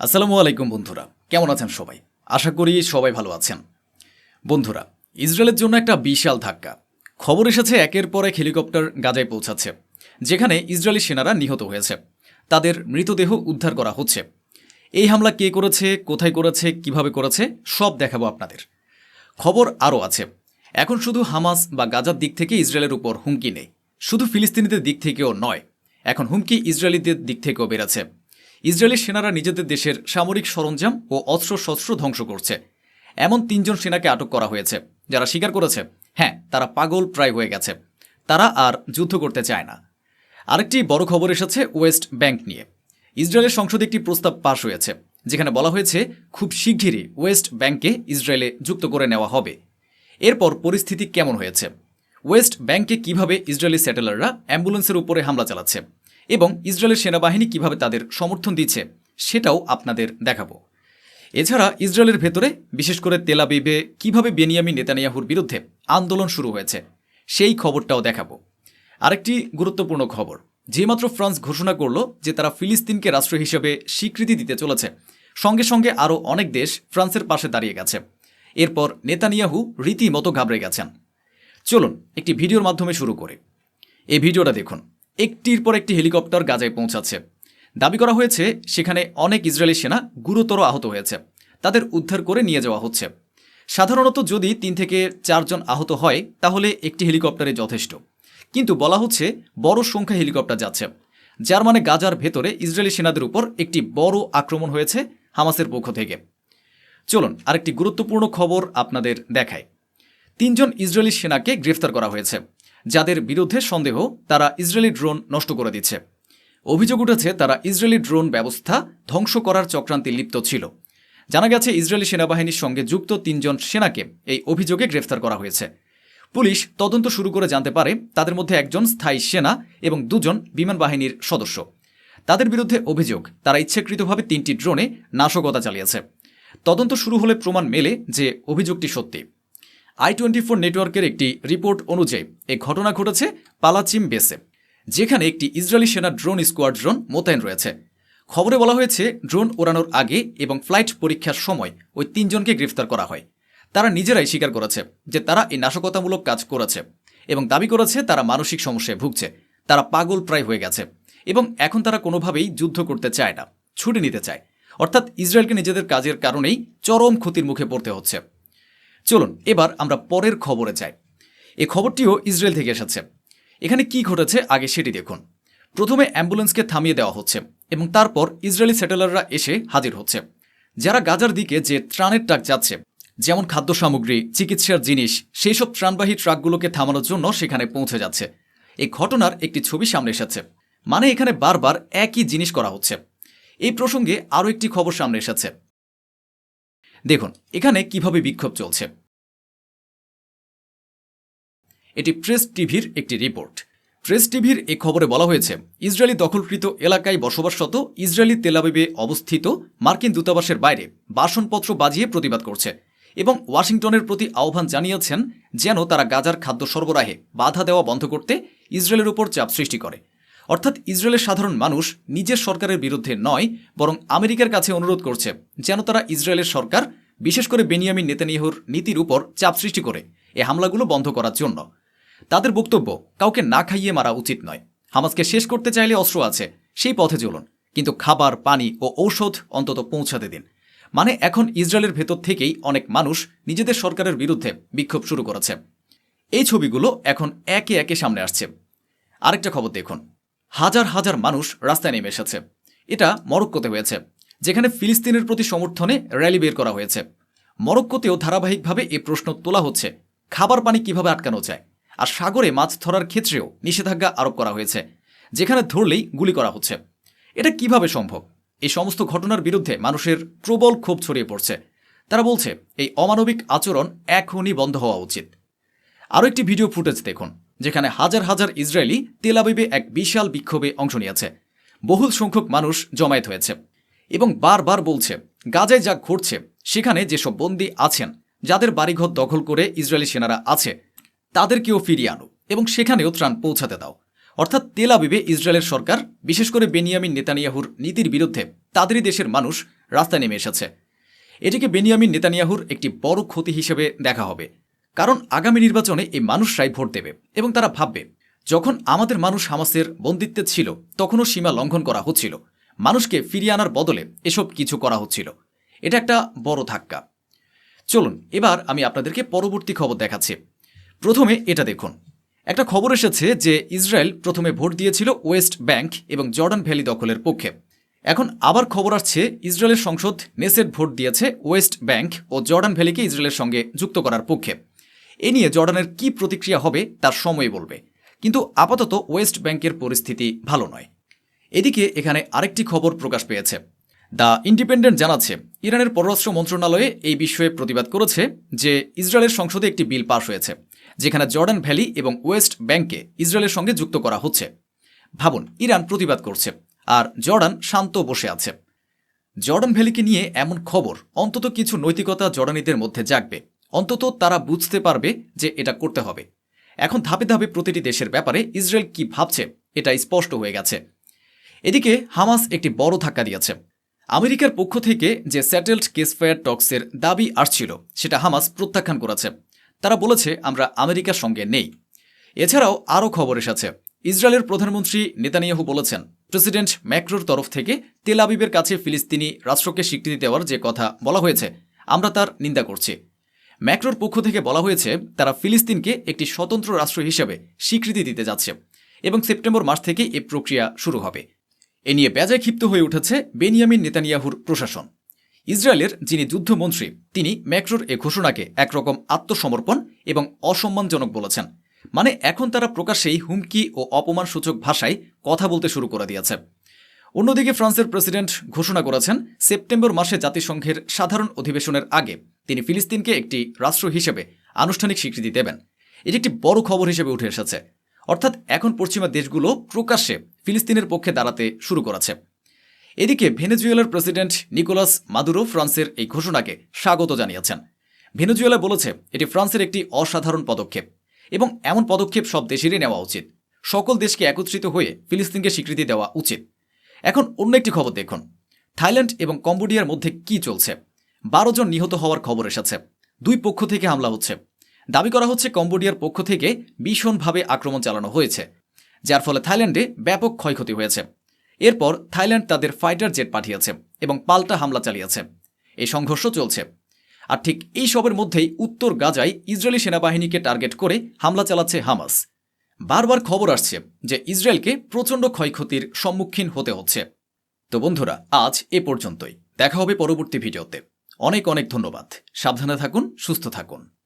আসসালামু আলাইকুম বন্ধুরা। কেমন আছেন সবাই? আশা করি সবাই ভালো আছেন। বন্ধুরা, ইসরায়েলের জন্য একটা বিশাল ধাক্কা। খবর এসেছে একের পর এক হেলিকপ্টার গাজায় পৌঁছাচ্ছে, যেখানে ইসরায়েলি সেনারা নিহত হয়েছে। তাদের মৃতদেহ উদ্ধার করা হচ্ছে। এই হামলা কে করেছে, কোথায় করেছে, কীভাবে করেছে, সব দেখাবো আপনাদের। খবর আরও আছে, এখন শুধু হামাস বা গাজার দিক থেকে ইসরায়েলের উপর হুমকি নেই। শুধু ফিলিস্তিনিদের দিক থেকেও নয়, এখন হুমকি ইসরায়েলিদের দিক থেকেও বেড়েছে। ইসরায়েলি সেনারা নিজেদের দেশের সামরিক সরঞ্জাম ও অস্ত্রশস্ত্র ধ্বংস করছে। এমন তিনজন সেনাকে আটক করা হয়েছে, যারা স্বীকার করেছে হ্যাঁ তারা পাগল প্রায় হয়ে গেছে। তারা আর যুদ্ধ করতে চায় না। আরেকটি বড় খবর এসেছে ওয়েস্ট ব্যাংক নিয়ে। ইসরায়েলের সংসদে একটি প্রস্তাব পাশ হয়েছে, যেখানে বলা হয়েছে, খুব শিগগিরই ওয়েস্ট ব্যাংকে ইসরায়েলে যুক্ত করে নেওয়া হবে। এরপর পরিস্থিতি কেমন হয়েছে? ওয়েস্ট ব্যাংকে কীভাবে ইসরায়েলি স্যাটেলাররা অ্যাম্বুলেন্সের উপরে হামলা চালাচ্ছে? এবং ইসরায়েলের সেনাবাহিনী কীভাবে তাদের সমর্থন দিচ্ছে, সেটাও আপনাদের দেখাবো। এছাড়া ইসরায়েলের ভেতরে, বিশেষ করে তেলাবিবে কীভাবে বেনিয়ামি নেতানিয়াহুর বিরুদ্ধে আন্দোলন শুরু হয়েছে, সেই খবরটাও দেখাবো। আরেকটি গুরুত্বপূর্ণ খবর যেমাত্র ফ্রান্স ঘোষণা করল যে তারা ফিলিস্তিনকে রাষ্ট্র হিসেবে স্বীকৃতি দিতে চলেছে, সঙ্গে সঙ্গে আরও অনেক দেশ ফ্রান্সের পাশে দাঁড়িয়ে গেছে। এরপর নেতানিয়াহু রীতিমতো ঘাবড়ে গেছেন। চলুন, একটি ভিডিওর মাধ্যমে শুরু করে। এই ভিডিওটা দেখুন। একটির পর একটি হেলিকপ্টার গাজায় পৌঁছাচ্ছে। দাবি করা হয়েছে, সেখানে অনেক ইসরায়েলি সেনা গুরুতর আহত হয়েছে। তাদের উদ্ধার করে নিয়ে যাওয়া হচ্ছে। সাধারণত যদি তিন থেকে চারজন আহত হয়, তাহলে একটি হেলিকপ্টারে যথেষ্ট। কিন্তু বলা হচ্ছে, বড় সংখ্যা হেলিকপ্টার যাচ্ছে। যার মানে গাজার ভেতরে ইসরায়েলি সেনাদের উপর একটি বড় আক্রমণ হয়েছে হামাসের পক্ষ থেকে। চলুন, আরেকটি গুরুত্বপূর্ণ খবর আপনাদের দেখায় তিনজন ইসরায়েলি সেনাকে গ্রেফতার করা হয়েছে। যাদের বিরুদ্ধে সন্দেহ, তারা ইসরায়েলি ড্রোন নষ্ট করে দিচ্ছে। অভিযোগ উঠেছে, তারা ইসরায়েলি ড্রোন ব্যবস্থা ধ্বংস করার চক্রান্তে লিপ্ত ছিল। জানা গেছে, ইসরায়েলি সেনাবাহিনীর সঙ্গে যুক্ত তিনজন সেনাকে এই অভিযোগে গ্রেফতার করা হয়েছে। পুলিশ তদন্ত শুরু করে জানতে পারে, তাদের মধ্যে একজন স্থায়ী সেনা এবং দুজন বিমান বাহিনীর সদস্য। তাদের বিরুদ্ধে অভিযোগ, তারা ইচ্ছাকৃতভাবে তিনটি ড্রোনে নাশকতা চালিয়েছে। তদন্ত শুরু হলে প্রমাণ মেলে যে অভিযোগটি সত্যি। আই টোয়েন্টি ফোর নেটওয়ার্কের একটি রিপোর্ট অনুযায়ী এই ঘটনা ঘটেছে পালাচিম বেসে, যেখানে একটি ইসরায়েলি সেনা ড্রোন স্কোয়াড্রন মোতায়েন রয়েছে। খবরে বলা হয়েছে, ড্রোন ওড়ানোর আগে এবং ফ্লাইট পরীক্ষার সময় ওই তিনজনকে গ্রেফতার করা হয়। তারা নিজেরাই স্বীকার করেছে যে তারা এই নাশকতামূলক কাজ করেছে এবং দাবি করেছে তারা মানসিক সমস্যায় ভুগছে। তারা পাগল প্রায় হয়ে গেছে এবং এখন তারা কোনোভাবেই যুদ্ধ করতে চায় না, ছুটে নিতে চায়। অর্থাৎ ইসরায়েলকে নিজেদের কাজের কারণেই চরম ক্ষতির মুখে পড়তে হচ্ছে। চলুন, এবার আমরা পরের খবরে যাই। এ খবরটিও ইসরায়েল থেকে এসেছে। এখানে কি ঘটেছে আগে সেটি দেখুন। প্রথমে অ্যাম্বুলেন্সকে থামিয়ে দেওয়া হচ্ছে এবং তারপর ইসরায়েলি সেটেলাররা এসে হাজির হচ্ছে। যারা গাজার দিকে যে ত্রাণের ট্রাক যাচ্ছে, যেমন খাদ্য সামগ্রী চিকিৎসার জিনিস সেই সব ত্রাণবাহী ট্রাকগুলোকে থামানোর জন্য সেখানে পৌঁছে যাচ্ছে। এই ঘটনার একটি ছবি সামনে এসেছে। মানে এখানে বারবার একই জিনিস করা হচ্ছে। এই প্রসঙ্গে আরও একটি খবর সামনে এসেছে। দেখুন, এখানে কীভাবে বিক্ষোভ চলছে। এটি প্রেস টিভির একটি রিপোর্ট। প্রেস টিভির এই খবরে বলা হয়েছে, ইসরায়েলি দখলকৃত এলাকায় বসবাসরত ইসরায়েলি তেলাবিবে অবস্থিত মার্কিন দূতাবাসের বাইরে বাসনপত্র বাজিয়ে প্রতিবাদ করছে এবং ওয়াশিংটনের প্রতি আহ্বান জানিয়েছেন যেন তারা গাজার খাদ্য সরবরাহে বাধা দেওয়া বন্ধ করতে ইসরায়েলের উপর চাপ সৃষ্টি করে। অর্থাৎ ইসরায়েলের সাধারণ মানুষ নিজের সরকারের বিরুদ্ধে নয়, বরং আমেরিকার কাছে অনুরোধ করছে যেন তারা ইসরায়েলের সরকার, বিশেষ করে বেনিয়ামিন নেতানিয়াহুর নীতির উপর চাপ সৃষ্টি করে এ হামলাগুলো বন্ধ করার জন্য। তাদের বক্তব্য, কাউকে না খাইয়ে মারা উচিত নয়। হামাসকে শেষ করতে চাইলে অস্ত্র আছে, সেই পথে চলুন। কিন্তু খাবার, পানি ও ঔষধ অন্তত পৌঁছাতে দিন। মানে এখন ইসরায়েলের ভেতর থেকেই অনেক মানুষ নিজেদের সরকারের বিরুদ্ধে বিক্ষোভ শুরু করেছে। এই ছবিগুলো এখন একে একে সামনে আসছে। আরেকটা খবর দেখুন। হাজার হাজার মানুষ রাস্তায় নেমে এসেছে। এটা মরক্কোতে হয়েছে, যেখানে ফিলিস্তিনের প্রতি সমর্থনে র্যালি বের করা হয়েছে। মরক্কোতেও ধারাবাহিকভাবে এ প্রশ্ন তোলা হচ্ছে, খাবার পানি কীভাবে আটকানো যায়? আর সাগরে মাছ ধরার ক্ষেত্রেও নিষেধাজ্ঞা আরোপ করা হয়েছে, যেখানে ধরলেই গুলি করা হচ্ছে। এটা কীভাবে সম্ভব? এই সমস্ত ঘটনার বিরুদ্ধে মানুষের প্রবল ক্ষোভ ছড়িয়ে পড়ছে। তারা বলছে, এই অমানবিক আচরণ এখনই বন্ধ হওয়া উচিত। আরও একটি ভিডিও ফুটেজ দেখুন। যেখানে হাজার হাজার ইসরায়েলি তেলাবিবে এক বিশাল বিক্ষোভে অংশ নিয়েছে। বহুল সংখ্যক মানুষ জমায়েত হয়েছে এবং বারবার বলছে, গাজায় যা ঘটছে, সেখানে যেসব বন্দী আছেন, যাদের বাড়িঘর দখল করে ইসরায়েলি সেনারা আছে, তাদেরকেও ফিরিয়ে আনো এবং সেখানেও ত্রাণ পৌঁছাতে দাও। অর্থাৎ তেল আবিবে ইসরায়েলের সরকার, বিশেষ করে বেনিয়ামিন নেতানিয়াহুর নীতির বিরুদ্ধে তাদেরই দেশের মানুষ রাস্তায় নেমে এসেছে। এটিকে বেনিয়ামিন নেতানিয়াহুর একটি বড় ক্ষতি হিসেবে দেখা হবে। কারণ আগামী নির্বাচনে এই মানুষরাই ভোট দেবে এবং তারা ভাববে, যখন আমাদের মানুষ হামাসের বন্দিত্বে ছিল, তখনও সীমা লঙ্ঘন করা হচ্ছিল। মানুষকে ফিরিয়ে আনার বদলে এসব কিছু করা হচ্ছিল। এটা একটা বড় ধাক্কা। চলুন, এবার আমি আপনাদেরকে পরবর্তী খবর দেখাচ্ছি। প্রথমে এটা দেখুন। একটা খবর এসেছে যে ইসরায়েল প্রথমে ভোট দিয়েছিল ওয়েস্ট ব্যাংক এবং জর্ডান ভ্যালি দখলের পক্ষে। এখন আবার খবর আসছে, ইসরায়েলের সংসদ নেসেট ভোট দিয়েছে ওয়েস্ট ব্যাংক ও জর্ডান ভ্যালিকে ইসরায়েলের সঙ্গে যুক্ত করার পক্ষে। এ নিয়ে জর্ডানের কি প্রতিক্রিয়া হবে তার সময় বলবে। কিন্তু আপাতত ওয়েস্ট ব্যাংকের পরিস্থিতি ভালো নয়। এদিকে এখানে আরেকটি খবর প্রকাশ পেয়েছে। দ্য ইন্ডিপেন্ডেন্ট জানাচ্ছে, ইরানের পররাষ্ট্র মন্ত্রণালয়ে এই বিষয়ে প্রতিবাদ করেছে যে ইসরায়েলের সংসদে একটি বিল পাশ হয়েছে, যেখানে জর্ডান ভ্যালি এবং ওয়েস্ট ব্যাংককে ইসরায়েলের সঙ্গে যুক্ত করা হচ্ছে। ভাবুন, ইরান প্রতিবাদ করছে, আর জর্ডান শান্ত বসে আছে। জর্ডান ভ্যালিকে নিয়ে এমন খবর, অন্তত কিছু নৈতিকতা জর্ডানিদের মধ্যে জাগবে। অন্তত তারা বুঝতে পারবে যে এটা করতে হবে। এখন ধাপে ধাপে প্রতিটি দেশের ব্যাপারে ইসরায়েল কি ভাবছে, এটা স্পষ্ট হয়ে গেছে। এদিকে হামাস একটি বড় ধাক্কা দিয়েছে। আমেরিকার পক্ষ থেকে যে স্যাটেলড কেসফায়ার টক্সের দাবি আসছিল, সেটা হামাস প্রত্যাখ্যান করেছে। তারা বলেছে, আমরা আমেরিকার সঙ্গে নেই। এছাড়াও আরও খবর এসেছে। ইসরায়েলের প্রধানমন্ত্রী নেতানিয়াহু বলেছেন, প্রেসিডেন্ট ম্যাক্রোর তরফ থেকে তেল আবিবের কাছে ফিলিস্তিনি রাষ্ট্রকে স্বীকৃতি দেওয়ার যে কথা বলা হয়েছে, আমরা তার নিন্দা করছি। ম্যাক্রোর পক্ষ থেকে বলা হয়েছে, তারা ফিলিস্তিনকে একটি স্বতন্ত্র রাষ্ট্র হিসেবে স্বীকৃতি দিতে যাচ্ছে এবং সেপ্টেম্বর মাস থেকে এ প্রক্রিয়া শুরু হবে। এ নিয়ে বেজায় ক্ষিপ্ত হয়ে উঠেছে বেনিয়ামিন নেতানিয়াহুর প্রশাসন। ইসরায়েলের যিনি যুদ্ধমন্ত্রী, তিনি ম্যাক্রোর এ ঘোষণাকে একরকম আত্মসমর্পণ এবং অসম্মানজনক বলেছেন। মানে এখন তারা প্রকাশ্যেই হুমকি ও অপমানসূচক ভাষায় কথা বলতে শুরু করে দিয়েছে। অন্যদিকে ফ্রান্সের প্রেসিডেন্ট ঘোষণা করেছেন, সেপ্টেম্বর মাসে জাতিসংঘের সাধারণ অধিবেশনের আগে তিনি ফিলিস্তিনকে একটি রাষ্ট্র হিসেবে আনুষ্ঠানিক স্বীকৃতি দেবেন। এটি একটি বড় খবর হিসেবে উঠে এসেছে। অর্থাৎ এখন পশ্চিমা দেশগুলো প্রকাশ্যে ফিলিস্তিনের পক্ষে দাঁড়াতে শুরু করেছে। এদিকে ভেনেজুয়েলার প্রেসিডেন্ট নিকোলাস মাদুরো ফ্রান্সের এই ঘোষণাকে স্বাগত জানিয়েছেন। ভেনেজুয়েলা বলেছে, এটি ফ্রান্সের একটি অসাধারণ পদক্ষেপ এবং এমন পদক্ষেপ সব দেশেরই নেওয়া উচিত। সকল দেশকে একত্রিত হয়ে ফিলিস্তিনকে স্বীকৃতি দেওয়া উচিত। এখন অন্য একটি খবর দেখুন। থাইল্যান্ড এবং কম্বোডিয়ার মধ্যে কি চলছে? বারো জন নিহত হওয়ার খবর এসেছে। দুই পক্ষ থেকে হামলা হচ্ছে। দাবি করা হচ্ছে কম্বোডিয়ার পক্ষ থেকে ভীষণভাবে আক্রমণ চালানো হয়েছে, যার ফলে থাইল্যান্ডে ব্যাপক ক্ষয়ক্ষতি হয়েছে। এরপর থাইল্যান্ড তাদের ফাইটার জেট পাঠিয়েছে এবং পাল্টা হামলা চালিয়েছে। এই সংঘর্ষ চলছে। আর ঠিক এই সবের মধ্যেই উত্তর গাজায় ইসরায়েলি সেনাবাহিনীকে টার্গেট করে হামলা চালাচ্ছে হামাস। বারবার খবর আসছে যে ইসরায়েলকে প্রচণ্ড ক্ষয়ক্ষতির সম্মুখীন হতে হচ্ছে। তো বন্ধুরা, আজ এ পর্যন্তই। দেখা হবে পরবর্তী ভিডিওতে। অনেক অনেক ধন্যবাদ। সাবধানে থাকুন সুস্থ থাকুন।